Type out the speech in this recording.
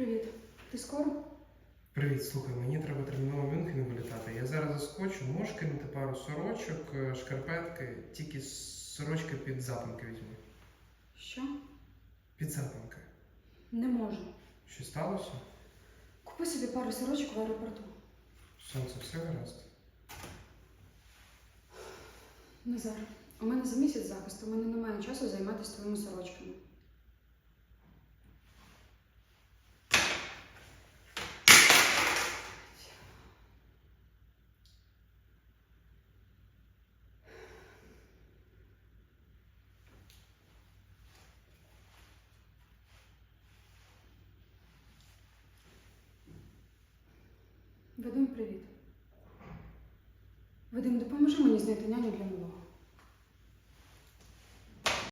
Привіт. Ти скоро? Привіт, слухай, мені треба терміново в Мюнхен вилітати. Я зараз заскочу, можеш кинути пару сорочок, е, шкарпетки, тільки сорочки під запанки візьми. Що? Під запанки. Не можу. Що сталося? Купи собі пару сорочок в аеропорту. Сонце, все гаразд. Назар, у мене за місяць захист, у мене немає часу займатися твоїми сорочками. Вадим, привіт. Вадим, допоможи мені знайти няню для малого.